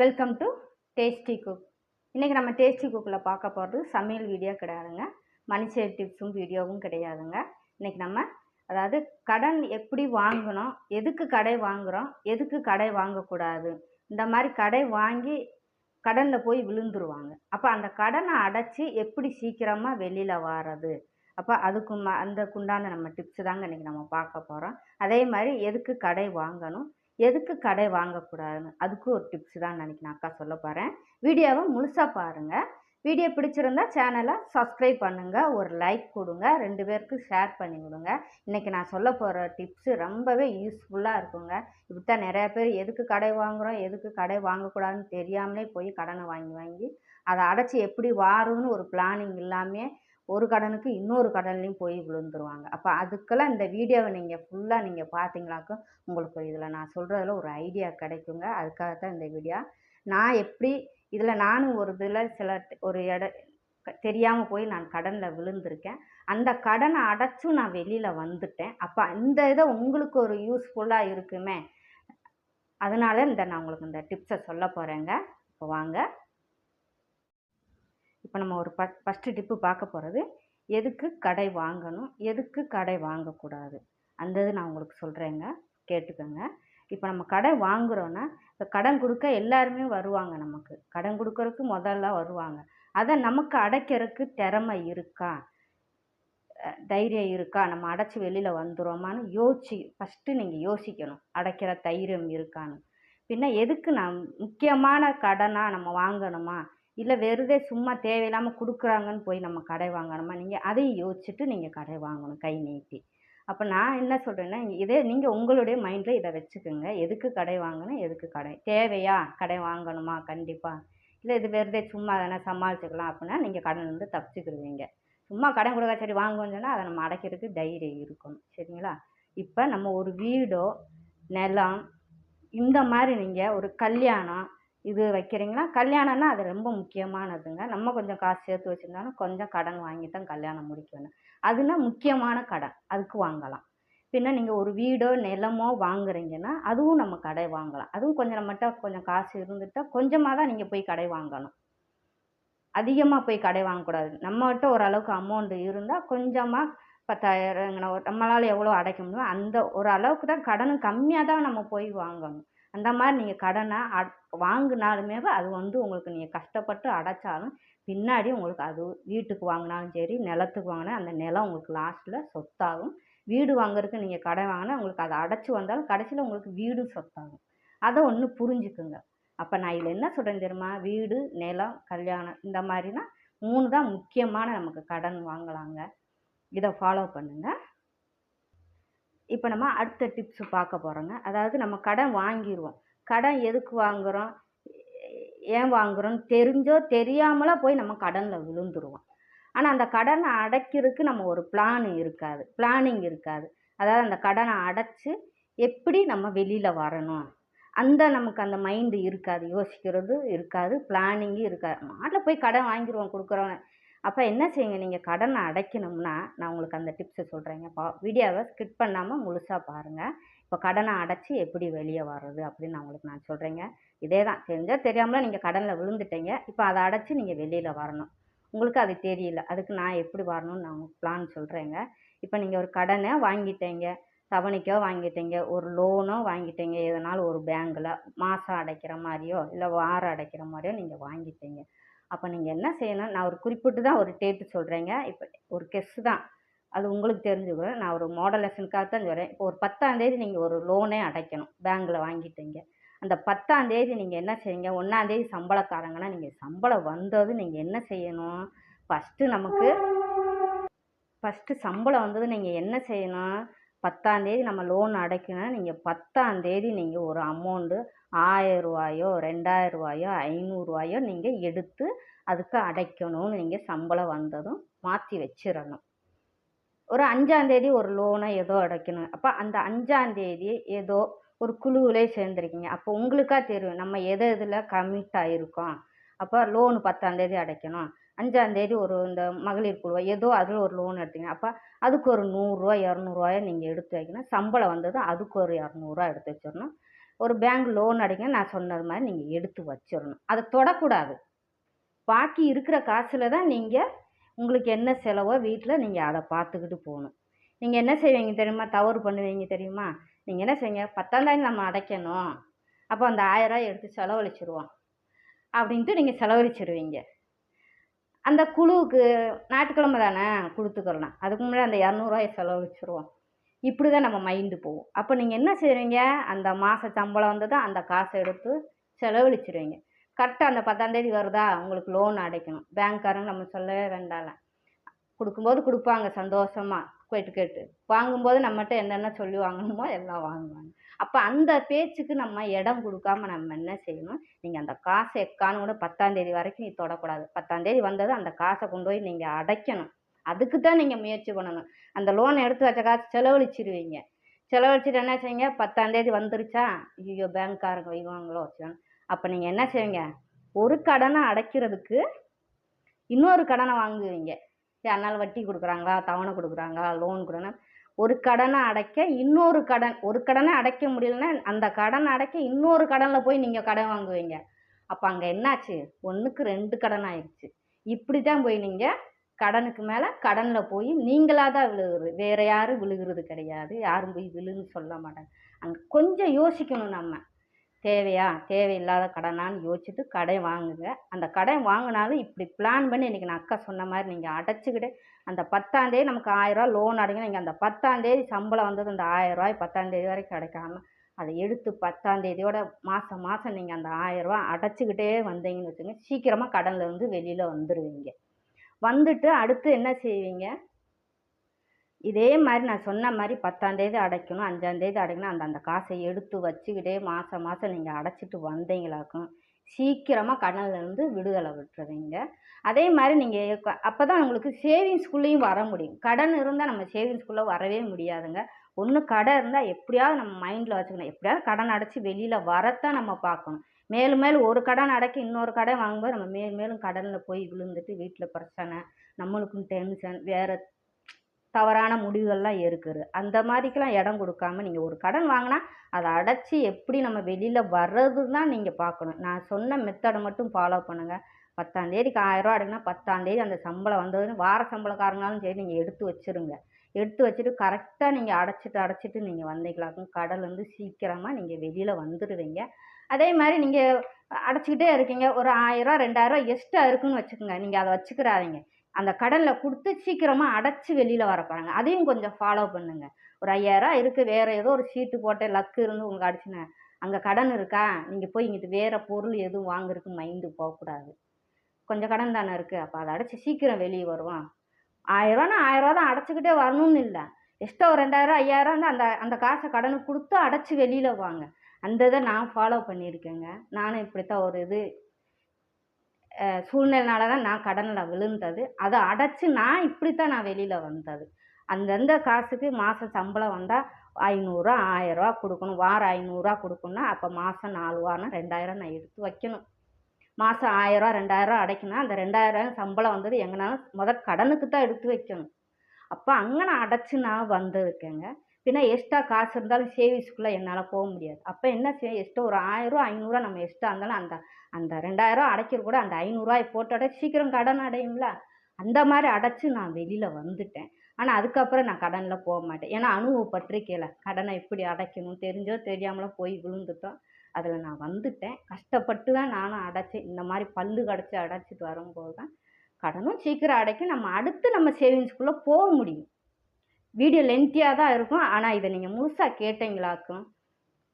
Welcome to tasty cook இன்றைக்கி நம்ம tasty குக்கில் பார்க்க போகிறது சமையல் வீடியோ கிடையாதுங்க. மனுஷ டிப்ஸும் வீடியோவும் கிடையாதுங்க. இன்றைக்கி நம்ம அதாவது கடன் எப்படி வாங்கணும் எதுக்கு கடை வாங்குகிறோம் எதுக்கு கடை வாங்கக்கூடாது இந்த மாதிரி கடை வாங்கி கடனில் போய் விழுந்துருவாங்க. அப்போ அந்த கடனை அடைச்சி எப்படி சீக்கிரமாக வெளியில் வாரது? அப்போ அதுக்கு அந்த குண்டான நம்ம டிப்ஸு தாங்க இன்றைக்கி நம்ம பார்க்க போகிறோம் அதே மாதிரி எதுக்கு கடை வாங்கணும் எதுக்கு கடை வாங்கக்கூடாதுன்னு? அதுக்கும் ஒரு டிப்ஸ் தான் நினைக்கிறேன் நான் அக்கா சொல்ல போகிறேன் வீடியோவை முழுசாக பாருங்கள் வீடியோ பிடிச்சிருந்தா சேனலை சப்ஸ்கிரைப் பண்ணுங்கள் ஒரு லைக் கொடுங்க. ரெண்டு பேருக்கு ஷேர் பண்ணி கொடுங்க இன்றைக்கி நான் சொல்ல போகிற டிப்ஸு ரொம்பவே யூஸ்ஃபுல்லாக இருக்குங்க. இப்படி தான் நிறையா பேர் எதுக்கு கடை வாங்குகிறோம் எதுக்கு கடை வாங்கக்கூடாதுன்னு தெரியாமலே போய் கடனை வாங்கி வாங்கி அதை அடைச்சி எப்படி வாருன்னு ஒரு பிளானிங் இல்லாமல் ஒரு கடனுக்கு இன்னொரு கடன்லையும் போய் விழுந்துருவாங்க. அப்போ அதுக்கெல்லாம் இந்த வீடியோவை நீங்கள் ஃபுல்லாக நீங்கள் பார்த்தீங்களாக்கும் உங்களுக்கு இதில் நான் சொல்கிறதுல ஒரு ஐடியா கிடைக்குங்க. அதுக்காக தான் இந்த வீடியோ நான் எப்படி இதில் நானும் ஒரு இதில் சில ஒரு இட தெரியாமல் போய் நான் கடனில் விழுந்திருக்கேன். அந்த கடனை அடைச்சும் நான் வெளியில் வந்துட்டேன். அப்போ இந்த இதை உங்களுக்கு ஒரு யூஸ்ஃபுல்லாக இருக்குமே. அதனால இந்த நான் உங்களுக்கு இந்த டிப்ஸை சொல்ல போகிறேங்க இப்போ வாங்க. இப்போ நம்ம ஒரு ஃபஸ்ட் ஃபஸ்ட்டு டிப்பு பார்க்க போகிறது எதுக்கு கடை வாங்கணும் எதுக்கு கடை வாங்கக்கூடாது? அந்த இது நான் உங்களுக்கு சொல்கிறேங்க கேட்டுக்கோங்க. இப்போ நம்ம கடை வாங்குகிறோன்னா இப்போ கடன் கொடுக்க எல்லாருமே வருவாங்க நமக்கு. கடன் கொடுக்கறதுக்கு முதல்ல வருவாங்க. அதை நமக்கு அடைக்கிறதுக்கு திறமை இருக்கா? தைரியம் இருக்கா? நம்ம அடைச்சி வெளியில் வந்துடுவோமான்னு யோசிச்சு ஃபஸ்ட்டு நீங்கள் யோசிக்கணும். அடைக்கிற தைரியம் இருக்கான்னு. பின்ன எதுக்கு நான் முக்கியமான கடனாக நம்ம வாங்கணுமா? இல்லை வெறுதே சும்மா தேவையில்லாமல் கொடுக்குறாங்கன்னு போய் நம்ம கடை வாங்கணுமா? நீங்கள் அதையும் யோசிச்சுட்டு நீங்கள் கடை வாங்கணும் கை நீட்டி. அப்போ நான் என்ன சொல்கிறேன்னா இதே நீங்கள் உங்களுடைய மைண்டில் இதை வச்சுக்கோங்க. எதுக்கு கடை வாங்கணும் எதுக்கு கடை? தேவையா? கடை வாங்கணுமா? கண்டிப்பாக இல்லை இது வெறுதே சும்மா தானே சமாளிச்சுக்கலாம் அப்படின்னா நீங்கள் கடன் வந்து தப்பிச்சுக்கிடுவீங்க. சும்மா கடன் கொடுக்க சரி வாங்கணும்னு சொன்னால் அதை நம்ம அடைக்கிறதுக்கு தைரியம் இருக்கணும். சரிங்களா? இப்போ நம்ம ஒரு வீடோ நிலம் இந்த மாதிரி நீங்கள் ஒரு கல்யாணம் இது வைக்கிறீங்களா கல்யாணம்னா அது ரொம்ப முக்கியமானதுங்க. நம்ம கொஞ்சம் காசு சேர்த்து வச்சுருந்தாலும் கொஞ்சம் கடன் வாங்கி தான் கல்யாணம் முடிக்கணும். அதுனா முக்கியமான கடன். அதுக்கு வாங்கலாம். பின்ன நீங்கள் ஒரு வீடோ நிலமோ வாங்குறீங்கன்னா அதுவும் நம்ம கடை வாங்கலாம். அதுவும் கொஞ்சம் நம்மகிட்ட கொஞ்சம் காசு இருந்துட்டால் கொஞ்சமாக தான் நீங்கள் போய் கடை வாங்கணும். அதிகமாக போய் கடை வாங்கக்கூடாது. நம்மகிட்ட ஓரளவுக்கு அமௌண்ட் இருந்தால் கொஞ்சமாக பத்தாயிரம் நம்மளால் எவ்வளோ அடைக்க முடியுமோ அந்த ஒரு அளவுக்கு தான் கடனும் கம்மியாக தான் நம்ம போய் வாங்கணும். அந்த மாதிரி நீங்கள் கடனை அட் வாங்கினாலுமே அது வந்து உங்களுக்கு நீங்கள் கஷ்டப்பட்டு அடைச்சாலும் பின்னாடி உங்களுக்கு அது வீட்டுக்கு வாங்கினாலும் சரி நிலத்துக்கு வாங்கினா அந்த நிலம் உங்களுக்கு லாஸ்ட்டில் சொத்தாகும். வீடு வாங்குறதுக்கு நீங்கள் கடை வாங்கினா உங்களுக்கு அதை அடைச்சி வந்தாலும் கடைசியில் உங்களுக்கு வீடும் சொத்தாகும். அதை ஒன்று புரிஞ்சுக்குங்க. அப்போ நான் இதில் என்ன சொல்கிறேன் தெரியுமா? வீடு நிலம் கல்யாணம் இந்த மாதிரினா மூணு தான் முக்கியமான நமக்கு கடன் வாங்கலாங்க. இதை ஃபாலோ பண்ணுங்கள் இப்போ நம்ம அடுத்த டிப்ஸ் பார்க்க போகிறோங்க அதாவது நம்ம கடன் வாங்கிடுவோம் கடன் எதுக்கு வாங்குகிறோம் ஏன் வாங்குகிறோன்னு தெரிஞ்சோ தெரியாமலோ போய் நம்ம கடனில் விழுந்துருவோம். ஆனால் அந்த கடனை அடைக்கிறதுக்கு நம்ம ஒரு பிளான் இருக்காது. பிளானிங் இருக்காது. அதாவது அந்த கடனை அடைச்சி எப்படி நம்ம வெளியில் வரணும்? அந்த நமக்கு அந்த மைண்டு இருக்காது. யோசிக்கிறது இருக்காது. பிளானிங்கும் இருக்காது. மாட்டில் போய் கடன் வாங்கிடுவோம் கொடுக்குறவங்க அப்போ என்ன செய்யுங்க? நீங்கள் கடனை அடைக்கணும்னா நான் உங்களுக்கு அந்த டிப்ஸை சொல்கிறேங்க பா வீடியோவை ஸ்கிப் பண்ணாமல் முழுசாக பாருங்கள் இப்போ கடனை அடைச்சி எப்படி வெளியே வர்றது அப்படின்னு நான் உங்களுக்கு நான் சொல்கிறேங்க இதே தான் தெரிஞ்சால் தெரியாமல நீங்கள் கடனில் விழுந்துட்டீங்க. இப்போ அதை அடைச்சி நீங்கள் வெளியில் வரணும். உங்களுக்கு அது தெரியல. அதுக்கு நான் எப்படி வரணும்னு நான் பிளான் சொல்கிறேங்க இப்போ நீங்கள் ஒரு கடனை வாங்கிட்டீங்க. தவணைக்கோ வாங்கிட்டீங்க. ஒரு லோனோ வாங்கிட்டீங்க. எதனாலும் ஒரு பேங்கில் மாதம் அடைக்கிற மாதிரியோ இல்லை வாரம் அடைக்கிற மாதிரியோ நீங்கள் வாங்கிட்டீங்க. அப்போ நீங்கள் என்ன செய்யணும்? நான் ஒரு குறிப்பிட்டு தான் ஒரு டேட்டு சொல்கிறேங்க இப்போ ஒரு கெஸ்ஸு தான். அது உங்களுக்கு தெரிஞ்சுக்கிறேன் நான் ஒரு மாடல் லெசனுக்காக தான் சொல்கிறேன் இப்போ ஒரு பத்தாந்தேதி நீங்கள் ஒரு லோனே அடைக்கணும். பேங்க்கில் வாங்கிட்டீங்க. அந்த பத்தாந்தேதி நீங்கள் என்ன செய்யுங்க ஒன்றாந்தேதி சம்பளக்காரங்கன்னா நீங்கள் சம்பளம் வந்தது நீங்கள் என்ன செய்யணும்? ஃபஸ்ட்டு நமக்கு ஃபஸ்ட்டு சம்பளம் வந்தது நீங்கள் என்ன செய்யணும்? பத்தாந்தேதி நம்ம லோன் அடைக்கணும் நீங்கள் பத்தாந்தேதி நீங்கள் ஒரு அமௌண்ட்டு ஆயரூவாயோ ரெண்டாயிரரூவாயோ ஐநூறுரூவாயோ நீங்கள் எடுத்து அதுக்கு அடைக்கணும்னு நீங்கள் சம்பளம் வந்ததும் மாற்றி வச்சிடணும். ஒரு அஞ்சாந்தேதி ஒரு லோனை ஏதோ அடைக்கணும். அப்போ அந்த அஞ்சாந்தேதி ஏதோ ஒரு குழுவிலே சேர்ந்துருக்கீங்க. அப்போ உங்களுக்கா தெரியும் நம்ம எது எதில் கமிட் ஆகிருக்கோம் அப்போ லோனு பத்தாந்தேதி அடைக்கணும். அஞ்சாந்தேதி ஒரு இந்த மகளிர் குழுவோ ஏதோ அதில் ஒரு லோன் எடுத்தீங்க. அப்போ அதுக்கு ஒரு நூறுரூவா இரநூறுவாயோ நீங்கள் எடுத்து வைக்கணும். சம்பளம் வந்ததும் அதுக்கு ஒரு இரநூறுவா எடுத்து வச்சிடணும். ஒரு பேங்க் லோன் அடைங்க நான் சொன்னது மாதிரி நீங்கள் எடுத்து வச்சிடணும். அதை தொடக்கூடாது. பாக்கி இருக்கிற காசில் தான் நீங்கள் உங்களுக்கு என்ன செலவோ வீட்டில் நீங்கள் அதை பார்த்துக்கிட்டு போகணும் நீங்கள் என்ன செய்வீங்க தெரியுமா? தவறு பண்ணுவீங்க தெரியுமா? நீங்கள் என்ன செய்வீங்க? பத்தாந்தாயிரம் நம்ம அடைக்கணும். அப்போ அந்த ஆயிரம் எடுத்து செலவழிச்சிருவோம். அப்படின்ட்டு நீங்கள் செலவழிச்சிருவீங்க. அந்த குழுவுக்கு ஞாயிற்றுக்கிழமை தானே கொடுத்துக்கலாம் அதுக்கு முன்னாடி அந்த இரநூறுவாயை செலவழிச்சிருவோம். இப்படி தான் நம்ம மைண்டு போகும். அப்போ நீங்கள் என்ன செய்வீங்க? அந்த மாத சம்பளம் வந்ததா அந்த காசை எடுத்து செலவழிச்சிருவீங்க. கரெக்டாக அந்த பத்தாந்தேதி வருதா? உங்களுக்கு லோன் அடைக்கணும். பேங்க்காரங்க நம்ம சொல்லவே வேண்டாம்ல. கொடுக்கும்போது கொடுப்பாங்க சந்தோஷமாக கேட்டு கேட்டு. வாங்கும்போது நம்மகிட்ட என்னென்ன சொல்லி வாங்கணுமோ எல்லாம் வாங்குவாங்க. அப்போ அந்த பேச்சுக்கு நம்ம இடம் கொடுக்காம நம்ம என்ன செய்யணும்? நீங்கள் அந்த காசை எக்கான்னு கூட பத்தாந்தேதி வரைக்கும் நீ தொடக்கூடாது. பத்தாந்தேதி வந்தது அந்த காசை கொண்டு போய் நீங்கள் அடைக்கணும். அதுக்கு தான் நீங்கள் முயற்சி பண்ணணும். அந்த லோன் எடுத்து வச்ச காசு செலவழிச்சிருவீங்க. செலவழிச்சிட்டு என்ன செய்யுங்க? பத்தாந்தேதி வந்துருச்சா? ஐயோ பேங்க்காரங்க வைவாங்களோ? வச்சுவாங்க அப்போ நீங்கள் என்ன செய்வீங்க? ஒரு கடனை அடைக்கிறதுக்கு இன்னொரு கடனை வாங்குவீங்க. அதனால் வட்டி கொடுக்குறாங்களா? தவணை கொடுக்குறாங்களா? லோன் கொடுக்கணும் ஒரு கடனை அடைக்க இன்னொரு கடன் ஒரு கடனை அடைக்க முடியலன்னா அந்த கடனை அடைக்க இன்னொரு கடனில் போய் நீங்கள் கடன் வாங்குவீங்க. அப்போ அங்கே என்னாச்சு? ஒன்றுக்கு ரெண்டு கடன் ஆயிடுச்சு. இப்படி தான் போய் நீங்கள் கடனுக்கு மேலே கடனில் போய் நீங்களாக தான் விழுகுறது. வேறு யாரும் விழுகிறது கிடையாது. யாரும் போய் விழுன்னு சொல்ல மாட்டாங்க. அங்கே கொஞ்சம் யோசிக்கணும் நம்ம. தேவையா? தேவையில்லாத கடனான்னு யோசிச்சுட்டு கடன் வாங்குங்க. அந்த கடன் வாங்கினாலும் இப்படி பிளான் பண்ணி இன்றைக்கி நான் அக்கா சொன்ன மாதிரி நீங்கள் அடைச்சிக்கிட்டு அந்த பத்தாந்தேதி நமக்கு ஆயிரரூவா லோன் அடைங்க நீங்கள் அந்த பத்தாந்தேதி சம்பளம் வந்தது அந்த ஆயிரரூவாய் பத்தாந்தேதி வரைக்கும் கிடைக்காம அதை எடுத்து பத்தாந்தேதியோட மாதம் மாதம் நீங்கள் அந்த ஆயிரரூவா அடைச்சிக்கிட்டே வந்தீங்கன்னு வச்சுங்க சீக்கிரமாக கடனில் இருந்து வெளியில் வந்துடுவீங்க வந்துட்டு அடுத்து என்ன செய்வீங்க? இதே மாதிரி நான் சொன்ன மாதிரி பத்தாந்தேதி அடைக்கணும் அஞ்சாந்தேதி அடைக்கணும் அந்த அந்த காசை எடுத்து வச்சுக்கிட்டே மாதம் மாதம் நீங்கள் அடைச்சிட்டு வந்தீங்களாக்கும் சீக்கிரமாக கடன்லேருந்து விடுதலை விட்டுருவீங்க அதே மாதிரி நீங்கள் அப்போ தான் உங்களுக்கு சேவிங்ஸ்குள்ளேயும் வர முடியும். கடன் இருந்தால் நம்ம சேவிங்ஸ்குள்ளே வரவே முடியாதுங்க. ஒன்று கடை இருந்தால் எப்படியாவது நம்ம மைண்டில் வச்சுக்கணும். எப்படியாவது கடன் அடைச்சி வெளியில் வரத்தான் நம்ம பார்க்கணும். மேலும் மேலும் ஒரு கடன் அடைக்க இன்னொரு கடை வாங்கும்போது நம்ம மேலும் மேலும் கடனில் போய் விழுந்துட்டு வீட்டில் பிரச்சனை நம்மளுக்கும் டென்ஷன் வேறு தவறான முடிவுகள்லாம் இருக்குது. அந்த மாதிரிக்கெலாம் இடம் கொடுக்காம நீங்கள் ஒரு கடன் வாங்கினா அதை அடைச்சி எப்படி நம்ம வெளியில் வர்றது தான் நீங்கள் பார்க்கணும். நான் சொன்ன மெத்தடை மட்டும் ஃபாலோ பண்ணுங்கள் பத்தாந்தேதிக்கு ஆயிரரூவா அடைக்கினா பத்தாந்தேதி அந்த சம்பளம் வந்ததுன்னு வார சம்பளக்காரங்களாலும் சரி நீங்கள் எடுத்து வச்சுருங்க. எடுத்து வச்சுட்டு கரெக்டாக நீங்கள் அடைச்சிட்டு அடைச்சிட்டு நீங்கள் வந்தீங்களாக்கும் கடல் வந்து சீக்கிரமாக நீங்கள் வெளியில் வந்துடுவீங்க அதே மாதிரி நீங்கள் அடைச்சிக்கிட்டே இருக்கீங்க. ஒரு ஆயிரரூவா ரெண்டாயிரரூவா எக்ஸ்ட்ரா இருக்குன்னு வச்சுக்கோங்க. நீங்கள் அதை வச்சுக்கிறாதீங்க. அந்த கடனில் கொடுத்து சீக்கிரமாக அடைச்சி வெளியில் வர அதையும் கொஞ்சம் ஃபாலோ பண்ணுங்கள் ஒரு ஐயாயிரம் இருக்குது வேறு ஏதோ ஒரு சீட்டு போட்டு லக்கு இருந்து உங்களுக்கு அடிச்சுனேன் அங்கே கடன் இருக்கா? நீங்கள் போய் இங்கிட்டு வேறு பொருள் எதுவும் வாங்குறதுக்கு மைண்டு போகக்கூடாது கொஞ்சம் கடன் தானே இருக்குது அப்போ அதை அடைச்சி சீக்கிரம் வெளியே வருவான். ஆயிரரூவானா ஆயிரரூவா தான் அடைச்சிக்கிட்டே வரணும்னு இல்லை. எக்ஸ்ட்ரா ஒரு ரெண்டாயிரம் ஐயாயிரம் வந்து அந்த அந்த காசை கடனுக்கு கொடுத்து அடைச்சி வெளியில் வாங்க. அந்த இதை நான் ஃபாலோ பண்ணியிருக்கேங்க. நானும் இப்படித்தான் ஒரு இது சூழ்நிலைனால தான் நான் கடனில் விழுந்தது. அதை அடைச்சி நான் இப்படித்தான் நான் வெளியில் வந்தது. அந்தந்த காசுக்கு மாதம் சம்பளம் வந்தால் ஐநூறுரூவா ஆயரூவா கொடுக்கணும். வாரம் ஐநூறுரூவா கொடுக்கணும்னா அப்போ மாதம் நாலு வாரம் ரெண்டாயிரம் நான் எடுத்து வைக்கணும். மாதம் ஆயரூவா ரெண்டாயிரரூவா அடைக்கணும் அந்த ரெண்டாயிரம் சம்பளம் வந்தது எங்கனாலும் முதல் கடனுக்கு தான் எடுத்து வைக்கணும். அப்போ அங்கே நான் அடைச்சி நான் வந்திருக்கேங்க. பின்னா எக்ஸ்ட்ரா காசு இருந்தாலும் சேவிங்ஸ்குள்ளே என்னால் போக முடியாது. அப்போ என்ன செய்ய எக்ஸ்ட்ரா ஒரு ஆயிரரூவா ஐநூறுரூவா நம்ம எக்ஸ்ட்ரா இருந்தாலும் அந்த அந்த ரெண்டாயிரம் அடைக்கிற கூட அந்த ஐநூறுரூவாய் போட்டு சீக்கிரம் கடன் அடையும்ல? அந்த மாதிரி அடைச்சி நான் வெளியில் வந்துட்டேன். ஆனால் அதுக்கப்புறம் நான் கடனில் போக மாட்டேன். ஏன்னா அனுபவப்பட்டிருக்கேல கடனை எப்படி அடைக்கணும் தெரிஞ்சோ தெரியாமலோ போய் விழுந்துட்டோம். அதில் நான் வந்துட்டேன். கஷ்டப்பட்டு தான் நானும் அடைச்சேன். இந்த மாதிரி பல்லு கடைச்சி அடைச்சிட்டு வரும்போது தான் கடனும் சீக்கிரம் அடைக்கும். நம்ம அடுத்து நம்ம சேவிங்ஸ்குள்ளே போக முடியும். வீடியோ லென்த்தியாக தான் இருக்கும். ஆனால் இதை நீங்கள் முழுசாக கேட்டீங்களாக்கும்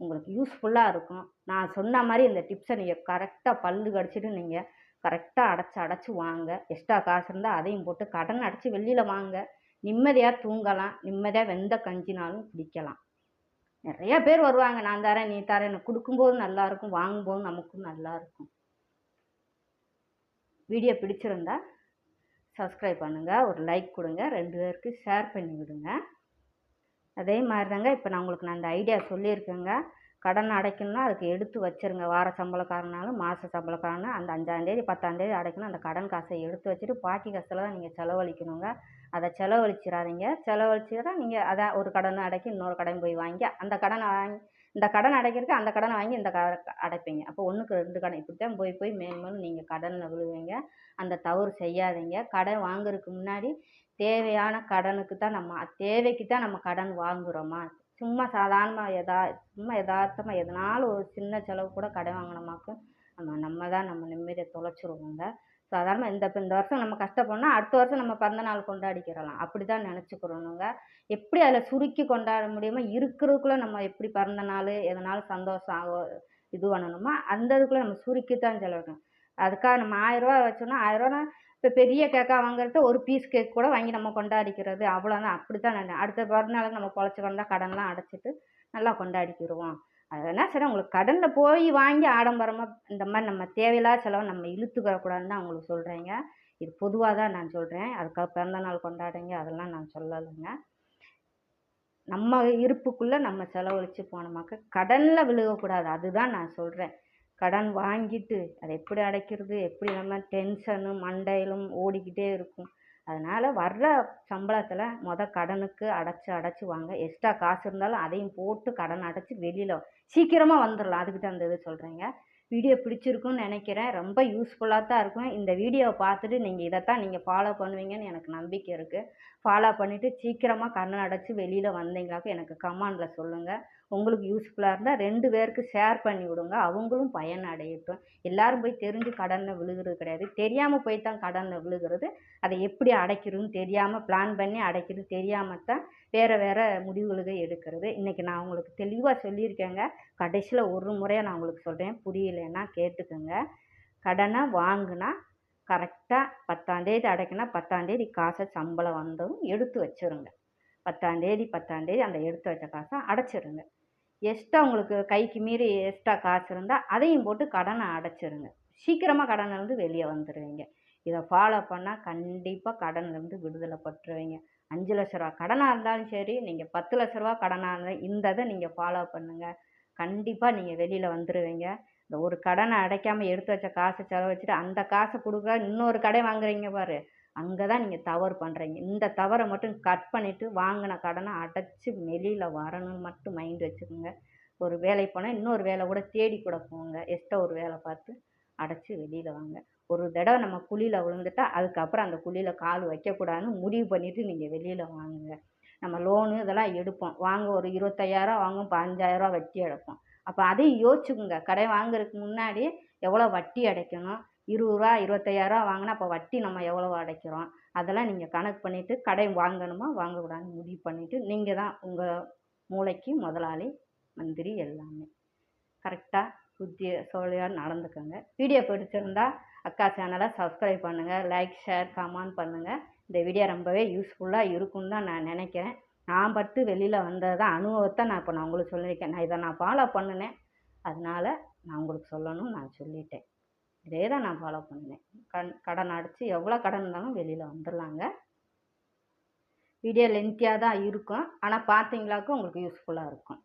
உங்களுக்கு யூஸ்ஃபுல்லாக இருக்கும். நான் சொன்ன மாதிரி இந்த டிப்ஸை நீங்கள் கரெக்டாக பல்லு கடிச்சிட்டு நீங்கள் கரெக்டாக அடைச்சி அடைச்சி வாங்க. எக்ஸ்ட்ரா காசு இருந்தால் அதையும் போட்டு கடன் அடைச்சி வெளியில் வாங்க. நிம்மதியாக தூங்கலாம். நிம்மதியாக வெந்த கஞ்சினாலும் குடிக்கலாம். நிறைய பேர் வருவாங்க. நான் தரேன் நீ தரேன். எனக்கு கொடுக்கும்போது நல்லாயிருக்கும் வாங்கும்போது நமக்கும் நல்லாயிருக்கும் வீடியோ பிடிச்சிருந்தா சப்ஸ்கிரைப் பண்ணுங்கள் ஒரு லைக் கொடுங்க. ரெண்டு பேருக்கு ஷேர் பண்ணி விடுங்க. அதே மாதிரி தாங்க இப்போ நான் உங்களுக்கு நான் அந்த ஐடியா சொல்லியிருக்கேங்க. கடன் அடைக்கணும்னா அதுக்கு எடுத்து வச்சிருங்க. வார சம்பளக்காரனாலும் மாத சம்பளக்காரனும் அந்த அஞ்சாந்தேதி பத்தாந்தேதி அடைக்கணும். அந்த கடன் காசை எடுத்து வச்சுட்டு பாக்கி காசில் தான் நீங்கள் செலவழிக்கணுங்க. அதை செலவழிச்சிடாதீங்க. செலவழிச்சிடா நீங்கள் அதான் ஒரு கடனை அடைக்கி இன்னொரு கடன் போய் வாங்கி அந்த கடனை வாங்கி இந்த கடன் அடைக்கிறதுக்கு அந்த கடனை வாங்கி இந்த க அடைப்பீங்க. அப்போ ஒன்றுக்கு ரெண்டு கடன் இப்படி தான் போய் போய் மேலும் மேலும் நீங்கள் கடனில் விழுவீங்க. அந்த தவறு செய்யாதீங்க. கடன் வாங்குறதுக்கு முன்னாடி தேவையான கடனுக்கு தான் நம்ம தேவைக்கு தான் நம்ம கடன் வாங்குகிறோமா சும்மா சாதாரணமாக எதா சும்மா எதார்த்தமாக எதனாலும் ஒரு சின்ன செலவு கூட கடன் வாங்கினோமாக்கும் நம்ம நம்ம தான் நம்ம நிம்மதியை தொலைச்சிருவோங்க. சாதாரணமாக இந்த இப்போ இந்த வருஷம் நம்ம கஷ்டப்படணும் அடுத்த வருஷம் நம்ம பிறந்த நாள் கொண்டாடிக்கிறலாம். அப்படி தான் நினச்சிக்கிறோனுங்க எப்படி அதில் சுருக்கி கொண்டாட முடியுமோ இருக்கிறதுக்குள்ளே நம்ம எப்படி பிறந்த நாள் எதனாலும் சந்தோஷம் ஆகும் இது பண்ணணுமோ அந்த இதுக்குள்ளே நம்ம சுருக்கி தான் செலவிடணும். அதுக்காக நம்ம ஆயிரரூவா வச்சோன்னா ஆயிரரூவா இப்போ பெரிய கேக்காக வாங்குறது ஒரு பீஸ் கேக் கூட வாங்கி நம்ம கொண்டாடிக்கிறது. அவ்வளோதான் அப்படி தான் நான் அடுத்த பிறந்த நாளுக்கு நம்ம பொழைச்சி கொண்டா கடன்லாம் அடைச்சிட்டு நல்லா கொண்டாடிக்கிடுவோம் அதெல்லாம் சரி உங்களுக்கு கடனில் போய் வாங்கி ஆடம்பரமாக இந்த மாதிரி நம்ம தேவையில்லாத செலவை நம்ம இழுத்துக்கூடாதுன்னு தான் உங்களுக்கு சொல்கிறேங்க இது பொதுவாக தான் நான் சொல்கிறேன் அதுக்காக பிறந்த நாள் கொண்டாடுங்க அதெல்லாம் நான் சொல்லலைங்க. நம்ம இருப்புக்குள்ளே நம்ம செலவழித்து போனோமாக்க கடனில் விழுகக்கூடாது. அதுதான் நான் சொல்கிறேன் கடன் வாங்கிட்டு அதை எப்படி அடைக்கிறது? எப்படி நம்ம டென்ஷனு மண்டையிலும் ஓடிக்கிட்டே இருக்கும். அதனால் வர்ற சம்பளத்தில் மொதல் கடனுக்கு அடைச்சி அடைச்சி வாங்க. எக்ஸ்ட்ரா காசு இருந்தாலும் அதையும் போட்டு கடன் அடைச்சி வெளியில் சீக்கிரமாக வந்துடலாம் அதுக்கு தான் அந்த இது சொல்கிறேங்க வீடியோ பிடிச்சிருக்குன்னு நினைக்கிறேன். ரொம்ப யூஸ்ஃபுல்லாக தான் இருக்கும். இந்த வீடியோவை பார்த்துட்டு நீங்கள் இதைத்தான் நீங்கள் ஃபாலோ பண்ணுவீங்கன்னு எனக்கு நம்பிக்கை இருக்குது ஃபாலோ பண்ணிவிட்டு சீக்கிரமாக கண்ணை அடைச்சி வெளியில் வந்தீங்களாக்க எனக்கு கமெண்டில் சொல்லுங்கள் உங்களுக்கு யூஸ்ஃபுல்லாக இருந்தால் ரெண்டு பேருக்கு ஷேர் பண்ணி விடுங்க. அவங்களும் பயன் அடையட்டும். எல்லாரும் போய் தெரிஞ்சு கடனில் விழுகிறது கிடையாது. தெரியாமல் போய் தான் கடனில் விழுகிறது. அதை எப்படி அடைக்கிறதுன்னு தெரியாமல் பிளான் பண்ணி அடைக்கிறது தெரியாமல் தான் வேறு வேறு முடிவுகளுக்கு எடுக்கிறது. இன்றைக்கி நான் உங்களுக்கு தெளிவாக சொல்லியிருக்கேங்க. கடைசியில் ஒரு முறையாக நான் உங்களுக்கு சொல்கிறேன் புரியலைன்னா கேட்டுக்கோங்க. கடனை வாங்கினா கரெக்டாக பத்தாந்தேதி அடைக்கினா பத்தாந்தேதி காசை சம்பளம் வந்ததும் எடுத்து வச்சுருங்க. பத்தாந்தேதி பத்தாந்தேதி அந்த எடுத்து வச்ச காசை அடைச்சிருங்க. எக்ஸ்ட்ரா உங்களுக்கு கைக்கு மீறி எக்ஸ்ட்ரா காசு இருந்தால் அதையும் போட்டு கடனை அடைச்சிருங்க. சீக்கிரமாக கடனிலேருந்து வெளியே வந்துடுவீங்க இதை ஃபாலோ பண்ணால் கண்டிப்பாக கடன்லேருந்து விடுதலை பட்டுருவீங்க அஞ்சு லட்ச ரூபா கடனாக இருந்தாலும் சரி நீங்கள் பத்து லட்ச ரூபா கடனாக இருந்தால் இந்த இதை நீங்கள் ஃபாலோ பண்ணுங்கள் கண்டிப்பாக நீங்கள் வெளியில் வந்துடுவீங்க இந்த ஒரு கடனை அடைக்காமல் எடுத்து வச்ச காசை செலவழிச்சிட்டு அந்த காசை கொடுக்குற இன்னொரு கடை வாங்குறீங்க பாரு. அங்கே தான் நீங்கள் தவறு பண்ணுறீங்க இந்த தவறை மட்டும் கட் பண்ணிவிட்டு வாங்கின கடனை அடைச்சி வெளியில் வரணும்னு மட்டும் மைண்ட் வச்சுக்கோங்க. ஒரு வேலைக்கு போனால் இன்னொரு வேலை கூட தேடி கூட போங்க. எக்ஸ்ட்ரா ஒரு வேலை பார்த்து அடைச்சி வெளியில் வாங்க. ஒரு தடவை நம்ம குழியில் விழுந்துட்டா அதுக்கப்புறம் அந்த குழியில் கால் வைக்கக்கூடாதுன்னு முடிவு பண்ணிவிட்டு நீங்கள் வெளியில் வாங்குங்க. நம்ம லோனு இதெல்லாம் எடுப்போம். வாங்க ஒரு இருபத்தையாயிரம் வாங்கும் பதினஞ்சாயிரரூவா வட்டி அடைப்போம். அப்போ அதையும் யோசிச்சுக்குங்க. கடை வாங்குறதுக்கு முன்னாடி எவ்வளோ வட்டி அடைக்கணும்? இருபது ரூபா வாங்கினா அப்போ வட்டி நம்ம எவ்வளோ அடைக்கிறோம். அதெல்லாம் நீங்கள் கணக்கு பண்ணிவிட்டு கடை வாங்கணுமா வாங்கக்கூடாதுன்னு முடிவு பண்ணிவிட்டு நீங்கள் தான் உங்கள் மூளைக்கு முதலாளி மந்திரி எல்லாமே. கரெக்டாக புத்திய சோழியாக நடந்துக்கோங்க. வீடியோ பிடிச்சிருந்தா அக்கா சேனலை சப்ஸ்கிரைப் பண்ணுங்கள் லைக் ஷேர் கமெண்ட் பண்ணுங்கள் இந்த வீடியோ ரொம்பவே யூஸ்ஃபுல்லாக இருக்கும்னு தான் நான் நினைக்கிறேன். நான் பட்டு வெளியில் வந்தது தான் அனுபவத்தை நான் இப்போ நான் உங்களுக்கு சொல்லியிருக்கேன். நான் இதை நான் ஃபாலோ பண்ணினேன். அதனால் நான் உங்களுக்கு சொல்லணும்னு நான் சொல்லிட்டேன். இதே தான் நான் ஃபாலோ பண்ணுவேன். கண் கடன் அடைச்சி எவ்வளோ கடன் இருந்தாலும் வெளியில் வந்துடலாங்க வீடியோ லென்த்தியாக தான் இருக்கும். ஆனால் பார்த்தீங்களாக்கும் உங்களுக்கு யூஸ்ஃபுல்லாக இருக்கும்.